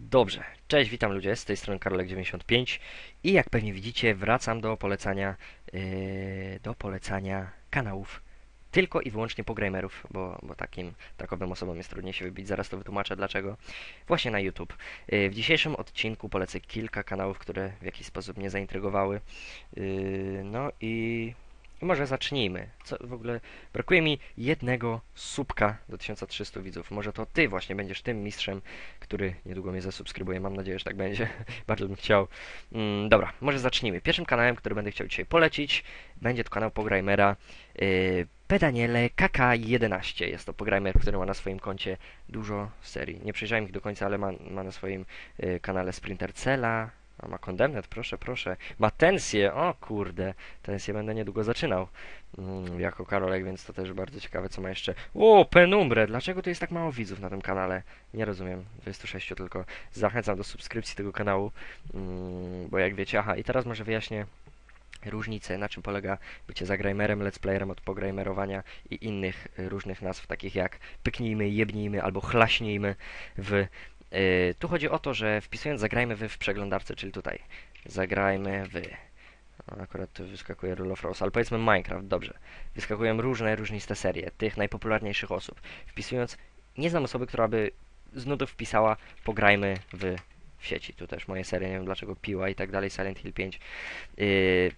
Dobrze, cześć, witam ludzie, z tej strony Karolek95. I jak pewnie widzicie wracam do polecania, yy, do polecania kanałów tylko i wyłącznie pogreamerów, bo, bo takim, takowym osobom jest trudniej się wybić, zaraz to wytłumaczę dlaczego, właśnie na YouTube. Yy, w dzisiejszym odcinku polecę kilka kanałów, które w jakiś sposób mnie zaintrygowały, yy, no i może zacznijmy. Co w ogóle brakuje mi jednego słupka do 1300 widzów. Może to ty właśnie będziesz tym mistrzem, który niedługo mnie zasubskrybuje. Mam nadzieję, że tak będzie. Bardzo bym chciał. Mm, dobra, może zacznijmy. Pierwszym kanałem, który będę chciał dzisiaj polecić, będzie to kanał Pograjmera yy, Pedaniele KK11. Jest to Pograjmer, który ma na swoim koncie dużo serii. Nie przejrzałem ich do końca, ale ma, ma na swoim yy, kanale Sprinter Cela, a ma Condemned, proszę, proszę. Ma Tensję, o kurde. Tensję będę niedługo zaczynał mm, jako Karolek, więc to też bardzo ciekawe, co ma jeszcze. O, Penumbre! Dlaczego tu jest tak mało widzów na tym kanale? Nie rozumiem. 26 tylko. Zachęcam do subskrypcji tego kanału, mm, bo jak wiecie, aha, i teraz może wyjaśnię różnice, na czym polega bycie zagrajmerem, let's playerem od pograjmerowania i innych y, różnych nazw, takich jak pyknijmy, jebnijmy albo chlaśnijmy w Yy, tu chodzi o to, że wpisując zagrajmy wy w przeglądarce, czyli tutaj zagrajmy wy. No, akurat tu wyskakuje Rule of Rose, ale powiedzmy Minecraft, dobrze. Wyskakują różne, różniste serie tych najpopularniejszych osób. Wpisując, nie znam osoby, która by z nudów wpisała pograjmy w, w sieci. Tu też moje serie, nie wiem dlaczego piła i tak dalej, Silent Hill 5. Yy,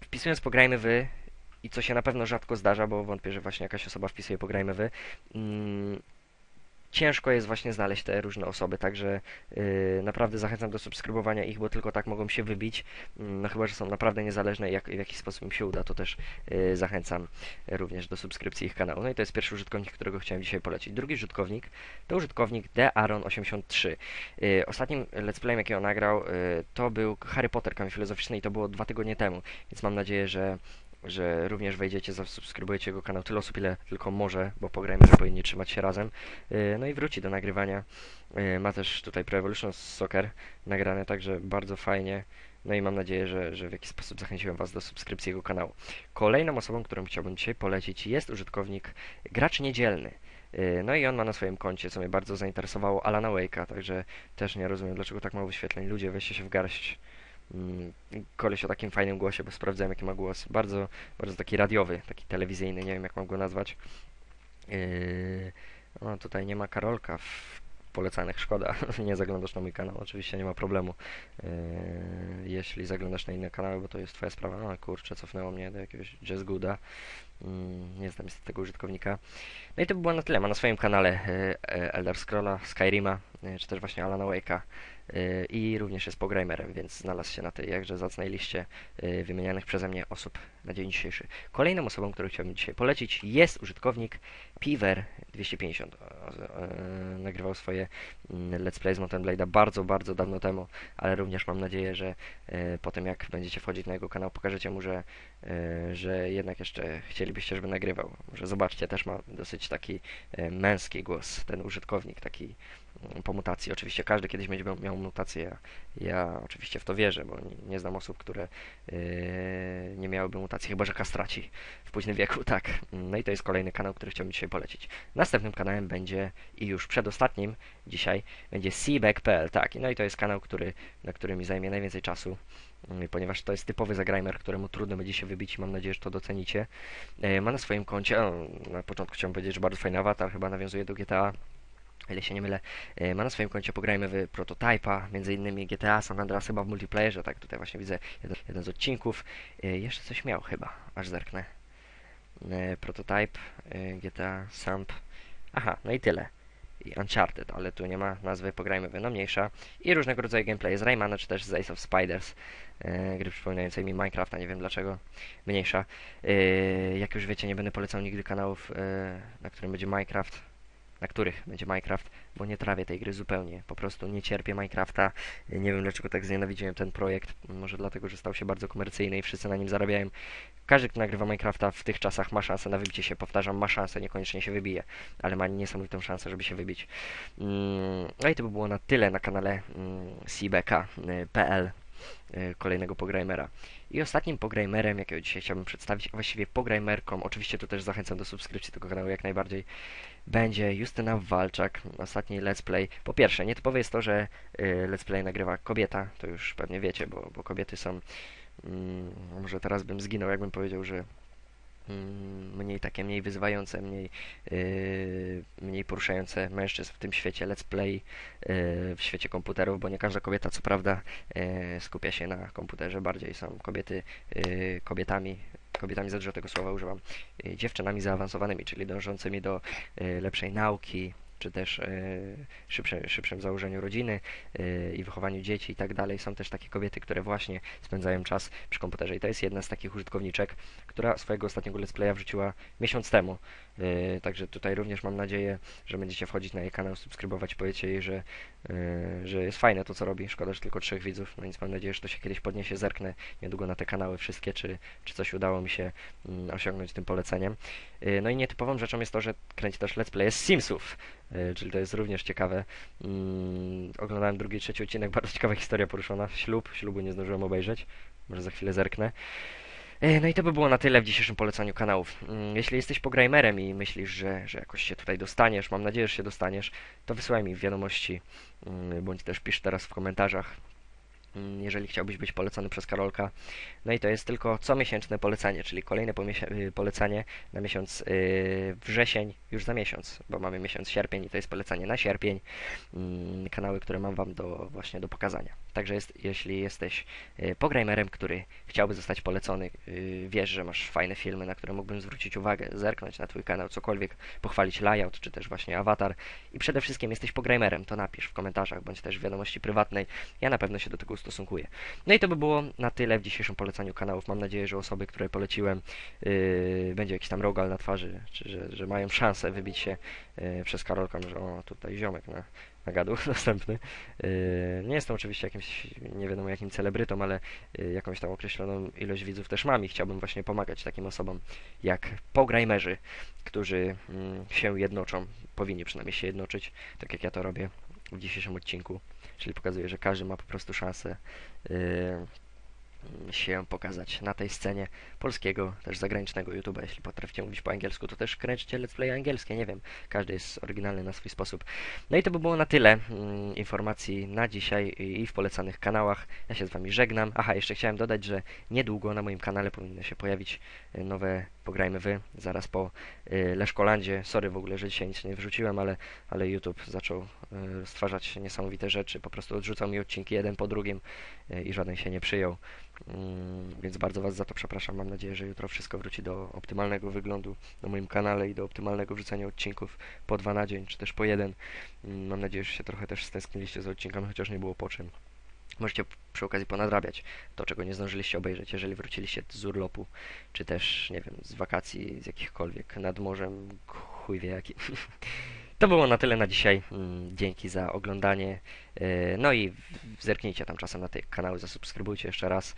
wpisując pograjmy wy i co się na pewno rzadko zdarza, bo wątpię, że właśnie jakaś osoba wpisuje pograjmy wy. Yy, ciężko jest właśnie znaleźć te różne osoby, także yy, naprawdę zachęcam do subskrybowania ich, bo tylko tak mogą się wybić, yy, no chyba, że są naprawdę niezależne i jak, w jakiś sposób im się uda, to też yy, zachęcam również do subskrypcji ich kanału. No i to jest pierwszy użytkownik, którego chciałem dzisiaj polecić. Drugi użytkownik to użytkownik TheAaron83. Yy, ostatnim let's playem, jaki on nagrał, yy, to był Harry Potter, kamień filozoficzny i to było dwa tygodnie temu, więc mam nadzieję, że że również wejdziecie, zasubskrybujecie jego kanał tyle osób, ile tylko może, bo pograjmy, że powinni trzymać się razem. Y, no i wróci do nagrywania. Y, ma też tutaj Pro Evolution Soccer nagrane, także bardzo fajnie. No i mam nadzieję, że, że w jakiś sposób zachęciłem Was do subskrypcji jego kanału. Kolejną osobą, którą chciałbym dzisiaj polecić jest użytkownik Gracz Niedzielny. Y, no i on ma na swoim koncie, co mnie bardzo zainteresowało, Alana Wake'a, także też nie rozumiem, dlaczego tak mało wyświetleń. Ludzie, weźcie się w garść. Mm, koleś o takim fajnym głosie, bo sprawdzałem jaki ma głos. Bardzo, bardzo taki radiowy, taki telewizyjny, nie wiem jak mam go nazwać. Yy, no tutaj nie ma Karolka w polecanych, szkoda. nie zaglądasz na mój kanał, oczywiście nie ma problemu. Yy, jeśli zaglądasz na inne kanały, bo to jest twoja sprawa. No kurczę, cofnęło mnie do jakiegoś Jazz. Yy, nie znam niestety tego użytkownika. No i to by było na tyle. Ma na swoim kanale yy, Elder Scrolla, Skyrima, yy, czy też właśnie Alana Wake'a i również jest pogrimerem, więc znalazł się na tej jakże zacnej liście wymienianych przeze mnie osób na dzień dzisiejszy. Kolejną osobą, którą chciałbym dzisiaj polecić jest użytkownik Piver250. Nagrywał swoje mm, Let's Play z Mountain Blade'a bardzo, bardzo dawno temu, ale również mam nadzieję, że po tym jak będziecie wchodzić na jego kanał, pokażecie mu, że, że jednak jeszcze chcielibyście, żeby nagrywał. Może zobaczcie, też ma dosyć taki męski głos, ten użytkownik, taki po mutacji. Oczywiście każdy kiedyś będzie miał mutację. Ja, oczywiście w to wierzę, bo nie, nie znam osób, które yy, nie miałyby mutacji, chyba że kastraci w późnym wieku, tak. No i to jest kolejny kanał, który chciałbym dzisiaj polecić. Następnym kanałem będzie i już przedostatnim dzisiaj będzie seaback.pl, tak. No i to jest kanał, który, na którym mi zajmie najwięcej czasu yy, ponieważ to jest typowy zagrajmer, któremu trudno będzie się wybić i mam nadzieję, że to docenicie. Yy, ma na swoim koncie, na początku chciałem powiedzieć, że bardzo fajny awatar, chyba nawiązuje do GTA ile się nie mylę, e, ma na swoim koncie pograjmy w prototypa, między innymi GTA San Andreas chyba w multiplayerze, tak tutaj właśnie widzę jeden, jeden z odcinków. E, jeszcze coś miał chyba, aż zerknę. E, prototype, GTA, Samp. Aha, no i tyle. I Uncharted, ale tu nie ma nazwy, pograjmy w no mniejsza. I różnego rodzaju gameplay z Raymana, czy też z Ace of Spiders. gry przypominającej mi Minecrafta, nie wiem dlaczego. Mniejsza. jak już wiecie, nie będę polecał nigdy kanałów, na którym będzie Minecraft na których będzie Minecraft, bo nie trawię tej gry zupełnie. Po prostu nie cierpię Minecrafta. Nie wiem dlaczego tak znienawidziłem ten projekt. Może dlatego, że stał się bardzo komercyjny i wszyscy na nim zarabiają. Każdy, kto nagrywa Minecrafta w tych czasach ma szansę na wybicie się. Powtarzam, ma szansę, niekoniecznie się wybije, ale ma niesamowitą szansę, żeby się wybić. Mm, no i to by było na tyle na kanale mm, cbk.pl. e, kolejnego pogramera. I ostatnim pogrimerem, jakiego dzisiaj chciałbym przedstawić, a właściwie pogrimerką, oczywiście tu też zachęcam do subskrypcji tego kanału jak najbardziej, będzie Justyna Walczak, ostatni let's play. Po pierwsze, nietypowe jest to, że y, let's play nagrywa kobieta, to już pewnie wiecie, bo, bo kobiety są, mm, może teraz bym zginął, jakbym powiedział, że mm, mniej takie, mniej wyzywające, mniej, yy, mniej poruszające mężczyzn w tym świecie let's play, yy, w świecie komputerów, bo nie każda kobieta, co prawda, yy, skupia się na komputerze, bardziej są kobiety yy, kobietami, kobietami za dużo tego słowa używam, yy, dziewczynami zaawansowanymi, czyli dążącymi do yy, lepszej nauki, czy też szybsze, szybszym założeniu rodziny yy, i wychowaniu dzieci i tak dalej. Są też takie kobiety, które właśnie spędzają czas przy komputerze i to jest jedna z takich użytkowniczek, która swojego ostatniego let's playa wrzuciła miesiąc temu. Yy, także tutaj również mam nadzieję, że będziecie wchodzić na jej kanał, subskrybować, powiecie jej, że, że jest fajne to, co robi. Szkoda, że tylko trzech widzów, no więc mam nadzieję, że to się kiedyś podniesie. Zerknę niedługo na te kanały wszystkie, czy, czy coś udało mi się mm, osiągnąć tym poleceniem. Yy, no i nietypową rzeczą jest to, że kręci też let's play z Simsów, yy, czyli to jest również ciekawe. Mm, oglądałem drugi trzeci odcinek, bardzo ciekawa historia poruszona. Ślub, ślubu nie zdążyłem obejrzeć, może za chwilę zerknę. E, No i to by było na tyle w dzisiejszym polecaniu kanałów. Mm, Jeśli jesteś pogrimerem i myślisz, że, że jakoś się tutaj dostaniesz, mam nadzieję, że się dostaniesz, to wysyłaj mi wiadomości, mm, bądź też pisz teraz w komentarzach, jeżeli chciałbyś być polecony przez Karolka. No i to jest tylko comiesięczne polecenie, czyli kolejne y, polecenie na miesiąc y, wrzesień, już za miesiąc, bo mamy miesiąc sierpień i to jest polecenie na sierpień, mm, kanały, które mam Wam do, właśnie do pokazania. Także jest, jeśli jesteś y, pogrimerem, który chciałby zostać polecony, y, wiesz, że masz fajne filmy, na które mógłbym zwrócić uwagę, zerknąć na Twój kanał, cokolwiek, pochwalić layout, czy też właśnie awatar i przede wszystkim jesteś pogrimerem, to napisz w komentarzach, bądź też w wiadomości prywatnej, ja na pewno się do tego ustosunkuję. No i to by było na tyle w dzisiejszym polecaniu kanałów. Mam nadzieję, że osoby, które poleciłem, yy, będzie jakiś tam rogal na twarzy, czy że, że mają szansę wybić się przez Karolkę, że o, tutaj ziomek na, na gadu następny. Yy, nie jestem oczywiście jakimś, nie wiadomo jakim celebrytą, ale yy, jakąś tam określoną ilość widzów też mam i chciałbym właśnie pomagać takim osobom jak pograjmerzy, którzy mm, się jednoczą, powinni przynajmniej się jednoczyć, tak jak ja to robię w dzisiejszym odcinku, czyli pokazuję, że każdy ma po prostu szansę yy, się pokazać na tej scenie polskiego, też zagranicznego YouTube'a. Jeśli potraficie mówić po angielsku, to też kręćcie let's play angielskie, nie wiem. Każdy jest oryginalny na swój sposób. No i to by było na tyle mm, informacji na dzisiaj i w polecanych kanałach. Ja się z Wami żegnam. Aha, jeszcze chciałem dodać, że niedługo na moim kanale powinny się pojawić y, nowe Pograjmy Wy, zaraz po y, Leszkolandzie. Sorry w ogóle, że dzisiaj nic nie wrzuciłem, ale, ale YouTube zaczął y, stwarzać niesamowite rzeczy. Po prostu odrzucał mi odcinki jeden po drugim y, i żaden się nie przyjął. Mm, Więc bardzo Was za to przepraszam. Mam nadzieję, że jutro wszystko wróci do optymalnego wyglądu na moim kanale i do optymalnego wrzucania odcinków po dwa na dzień, czy też po jeden. Mm, Mam nadzieję, że się trochę też stęskniliście za odcinkami, chociaż nie było po czym. Możecie przy okazji ponadrabiać to, czego nie zdążyliście obejrzeć, jeżeli wróciliście z urlopu, czy też, nie wiem, z wakacji, z jakichkolwiek nad morzem, chuj wie jaki. To było na tyle na dzisiaj. Mm, Dzięki za oglądanie. Yy, No i zerknijcie tam czasem na te kanały, zasubskrybujcie jeszcze raz.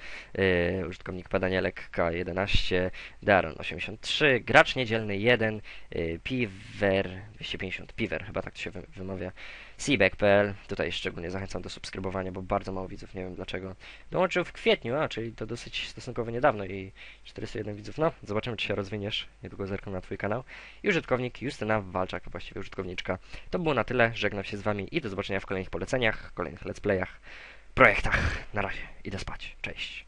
Yy, Użytkownik Padanielek K11, Daron 83, Gracz Niedzielny 1, yy, Piver 250, Piver chyba tak to się wy- wymawia. Seaback.pl, tutaj szczególnie zachęcam do subskrybowania, bo bardzo mało widzów, nie wiem dlaczego. Dołączył w kwietniu, a czyli to dosyć stosunkowo niedawno i 401 widzów. No, zobaczymy czy się rozwiniesz, niedługo zerknę na Twój kanał. I użytkownik Justyna Walczak, właściwie użytkowniczka. To było na tyle, żegnam się z Wami i do zobaczenia w kolejnych poleceniach, kolejnych let's playach, projektach. Na razie, idę spać, cześć.